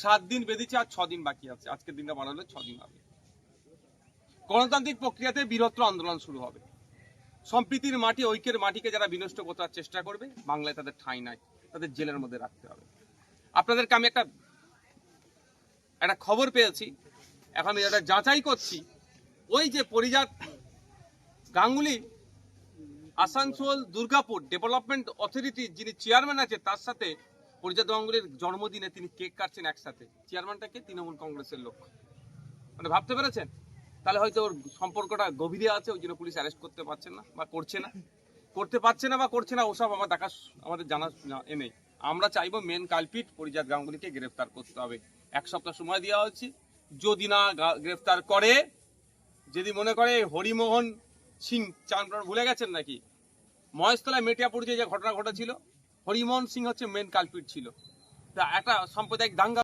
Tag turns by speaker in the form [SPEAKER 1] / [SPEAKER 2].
[SPEAKER 1] সাত দিন বেঁধেছে আর ছদিন বাকি আছে। আজকের দিনটা বাড়ালে ছ দিন হবে গণতান্ত্রিক প্রক্রিয়াতে বীরত্ব আন্দোলন শুরু হবে। সম্প্রীতির মাটি, ঐক্যের মাটিকে যারা বিনষ্ট করার চেষ্টা করবে, বাংলায় তাদের ঠাঁই নাই, তাদের জেলের মধ্যে রাখতে হবে। আপনাদেরকে আমি একটা একটা খবর পেয়েছি। এখন আমি এটা যাচাই করছি, ওই যে পরিজাত গাঙ্গুলি, আসানসোল দুর্গাপুর ডেভেলপমেন্ট অথরিটির যিনি চেয়ারম্যান আছে, তার সাথে পরিজাত গাঙ্গুলির জন্মদিনে তিনি কেক কাটছেন একসাথে। চেয়ারম্যানটাকে তৃণমূল কংগ্রেসের লোক। মানে ভাবতে পেরেছেন? তাহলে হয়তো ওর সম্পর্কটা গভীরে আছে, ওই জন্য পুলিশ অ্যারেস্ট করতে পারছে না বা করছে না। করতে পারছে না বা করছে না, ওসব আমার দেখা আমাদের জানা এ নেই। আমরা চাইব মেন কালপিট পরিজাত গাঙ্গুলিকে গ্রেফতার করতে হবে। এক সপ্তাহ সময় দেওয়া হচ্ছে যদি না গ্রেফতার করে, যদি মনে করে হরিমোহন সিং চান ভুলে গেছেন নাকি? মহেশতলায় মেটিয়াপুর যে ঘটনা ঘটেছিল হরিমোহন সিং হচ্ছে মেন কালপিট ছিল। একটা সাম্প্রদায়িক দাঙ্গা